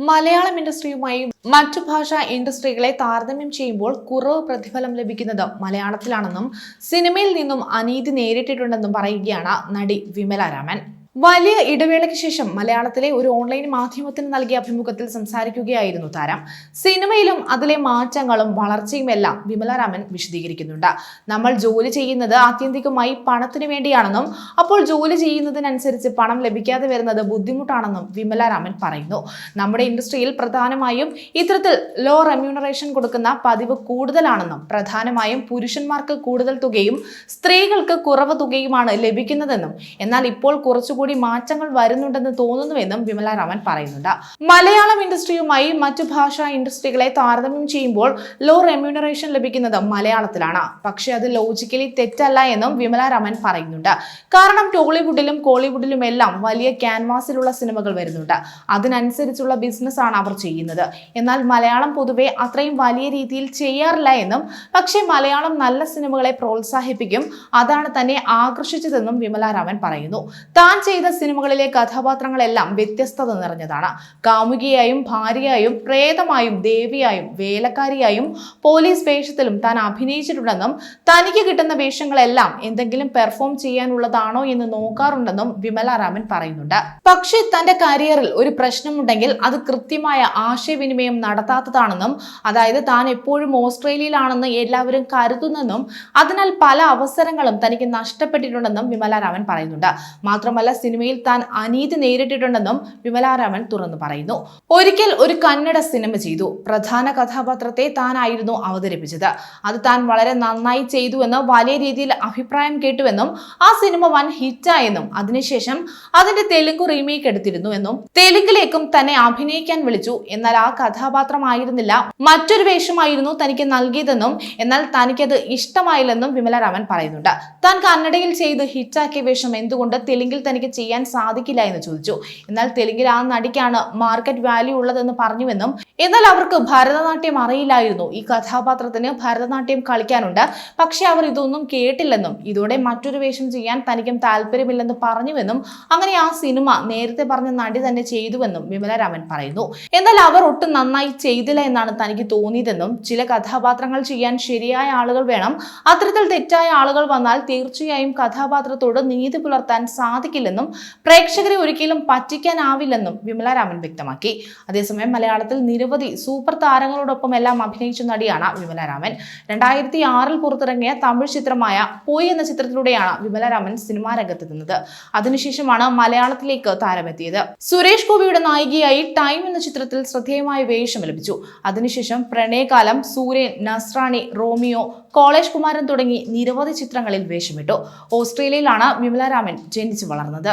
മലയാളം ഇൻഡസ്ട്രിയുമായി മറ്റു ഭാഷാ ഇൻഡസ്ട്രികളെ താരതമ്യം ചെയ്യുമ്പോൾ കുറവ് പ്രതിഫലം ലഭിക്കുന്നത് മലയാളത്തിലാണെന്നും സിനിമയിൽ നിന്നും അനീതി നേരിട്ടിട്ടുണ്ടെന്നും പറയുകയാണ് നടി വിമല രാമൻ വലിയ ഇടവേളയ്ക്ക് ശേഷം മലയാളത്തിലെ ഒരു ഓൺലൈൻ മാധ്യമത്തിന് നൽകിയ അഭിമുഖത്തിൽ സംസാരിക്കുകയായിരുന്നു താരം. സിനിമയിലും അതിലെ മാറ്റങ്ങളും വളർച്ചയും എല്ലാം വിമല രാമൻ വിശദീകരിക്കുന്നുണ്ട്. നമ്മൾ ജോലി ചെയ്യുന്നത് ആത്യന്തികമായി പണത്തിന് വേണ്ടിയാണെന്നും അപ്പോൾ ജോലി ചെയ്യുന്നതിനനുസരിച്ച് പണം ലഭിക്കാതെ വരുന്നത് ബുദ്ധിമുട്ടാണെന്നും വിമല രാമൻ പറയുന്നു. നമ്മുടെ ഇൻഡസ്ട്രിയിൽ പ്രധാനമായും ഇത്തരത്തിൽ ലോ റെമ്യൂണറേഷൻ കൊടുക്കുന്ന പതിവ് കൂടുതലാണെന്നും പ്രധാനമായും പുരുഷന്മാർക്ക് കൂടുതൽ തുകയും സ്ത്രീകൾക്ക് കുറവ് തുകയുമാണ് ലഭിക്കുന്നതെന്നും എന്നാൽ ഇപ്പോൾ കുറച്ചുകൂടി മാറ്റങ്ങൾ വരുന്നുണ്ടെന്ന് തോന്നുന്നുവെന്നും വിമല രാമൻ പറയുന്നുണ്ട്. മലയാളം ഇൻഡസ്ട്രിയുമായി മറ്റു ഭാഷാ ഇൻഡസ്ട്രികളെ താരതമ്യം ചെയ്യുമ്പോൾ ലോ റെമ്യൂണറേഷൻ ലഭിക്കുന്നത് മലയാളത്തിലാണ്. പക്ഷേ അത് ലോജിക്കലി തെറ്റല്ല എന്നും വിമല രാമൻ പറയുന്നുണ്ട്. കാരണം ടോളിവുഡിലും കോളിവുഡിലും എല്ലാം വലിയ ക്യാൻവാസിലുള്ള സിനിമകൾ വരുന്നുണ്ട്. അതിനനുസരിച്ചുള്ള ബിസിനസ് ആണ് അവർ ചെയ്യുന്നത്. എന്നാൽ മലയാളം പൊതുവെ അത്രയും വലിയ രീതിയിൽ ചെയ്യാറില്ല എന്നും പക്ഷേ മലയാളം നല്ല സിനിമകളെ പ്രോത്സാഹിപ്പിക്കും അതാണ് തന്നെ ആകർഷിച്ചതെന്നും വിമല രാമൻ പറയുന്നു. താൻ ചെയ്ത സിനിമകളിലെ കഥാപാത്രങ്ങളെല്ലാം വ്യത്യസ്തത നിറഞ്ഞതാണ്. കാമുകിയായും ഭാര്യയായും പ്രേതമായും ദേവിയായും വേലക്കാരിയായും പോലീസ് വേഷത്തിലും താൻ അഭിനയിച്ചിട്ടുണ്ടെന്നും തനിക്ക് കിട്ടുന്ന വേഷങ്ങളെല്ലാം എന്തെങ്കിലും പെർഫോം ചെയ്യാനുള്ളതാണോ എന്ന് നോക്കാറുണ്ടെന്നും വിമല രാമൻ പറയുന്നുണ്ട്. പക്ഷേ തന്റെ കരിയറിൽ ഒരു പ്രശ്നമുണ്ടെങ്കിൽ അത് കൃത്യമായ ആശയവിനിമയം നടത്താത്തതാണെന്നും അതായത് താൻ എപ്പോഴും ഓസ്ട്രേലിയയിലാണെന്ന് എല്ലാവരും കരുതുന്നെന്നും അതിനാൽ പല അവസരങ്ങളും തനിക്ക് നഷ്ടപ്പെട്ടിട്ടുണ്ടെന്നും വിമലാരാമൻ പറയുന്നുണ്ട്. മാത്രമല്ല സിനിമയിൽ താൻ അനീതി നേരിട്ടിട്ടുണ്ടെന്നും വിമലാരാമൻ തുറന്നു പറയുന്നു. ഒരിക്കൽ ഒരു കന്നഡ സിനിമ ചെയ്തു. പ്രധാന കഥാപാത്രത്തെ താനായിരുന്നു അവതരിപ്പിച്ചത്. അത് താൻ വളരെ നന്നായി ചെയ്തുവെന്ന് വലിയ രീതിയിൽ അഭിപ്രായം കേട്ടുവെന്നും ആ സിനിമ വൻ ഹിറ്റായെന്നും അതിനുശേഷം അതിന്റെ തെലുങ്ക് റീമേക്ക് എടുത്തിരുന്നു എന്നും തെലുങ്കിലേക്കും തന്നെ അഭിനയിക്കാൻ വിളിച്ചു. എന്നാൽ ആ കഥാപാത്രമായിരുന്നില്ല മറ്റൊരു വേഷമായിരുന്നു തനിക്ക് നൽകിയതെന്നും എന്നാൽ തനിക്കത് ഇഷ്ടമായില്ലെന്നും വിമലരാമൻ പറയുന്നുണ്ട്. താൻ കന്നഡയിൽ ചെയ്ത് ഹിറ്റാക്കിയ വേഷം എന്തുകൊണ്ട് തെലുങ്കിൽ തനിക്ക് ചെയ്യാൻ സാധിക്കില്ല എന്ന് ചോദിച്ചു. എന്നാൽ തെലുങ്കിൽ ആ നടിക്കാണ് മാർക്കറ്റ് വാല്യൂ ഉള്ളതെന്ന് പറഞ്ഞുവെന്നും എന്നാൽ അവർക്ക് ഭരതനാട്യം അറിയില്ലായിരുന്നു. ഈ കഥാപാത്രത്തിന് ഭരതനാട്യം കളിക്കാനുണ്ട്. പക്ഷെ അവർ ഇതൊന്നും കേട്ടില്ലെന്നും ഇതോടെ മറ്റൊരു വേഷം ചെയ്യാൻ തനിക്കും താല്പര്യമില്ലെന്ന് പറഞ്ഞുവെന്നും അങ്ങനെ ആ സിനിമ നേരത്തെ പറഞ്ഞ നടി തന്നെ ചെയ്തുവെന്നും വിമലരാമൻ പറയുന്നു. എന്നാൽ അവർ ഒട്ടും നന്നായി ചെയ്തില്ല എന്നാണ് തനിക്ക് തോന്നിയതെന്നും ചില കഥാപാത്രങ്ങൾ ചെയ്യാൻ ശരിയായ ആളുകൾ വേണം. അത്തരത്തിൽ തെറ്റായ ആളുകൾ വന്നാൽ തീർച്ചയായും കഥാപാത്രത്തോട് നീതി പുലർത്താൻ സാധിക്കില്ലെന്നും പ്രേക്ഷകരെ ഒരിക്കലും പറ്റിക്കാനാവില്ലെന്നും വിമലരാമൻ വ്യക്തമാക്കി. അതേസമയം മലയാളത്തിൽ നിരവധി സൂപ്പർ താരങ്ങളോടൊപ്പം എല്ലാം അഭിനയിച്ച നടിയാണ് വിമലരാമൻ രണ്ടായിരത്തി ആറിൽ പുറത്തിറങ്ങിയ തമിഴ് ചിത്രമായ പോയി എന്ന ചിത്രത്തിലൂടെയാണ് വിമലരാമൻ സിനിമാ രംഗത്തെത്തുന്നത് അതിനുശേഷമാണ് മലയാളത്തിലേക്ക് താരമെത്തിയത്. സുരേഷ് ഗോപിയുടെ നായികയായി ടൈം എന്ന ചിത്രത്തിൽ ശ്രദ്ധേയമായ വേഷം ലഭിച്ചു. അതിനുശേഷം പ്രണയകാലം സൂര്യൻ നസ്രാണി റോമിയോ കോളേജ് കുമാരൻ തുടങ്ങി നിരവധി ചിത്രങ്ങളിൽ വേഷമിട്ടു. ഓസ്ട്രേലിയയിലാണ് വിമലരാമൻ ജനിച്ചു വളർന്നത്.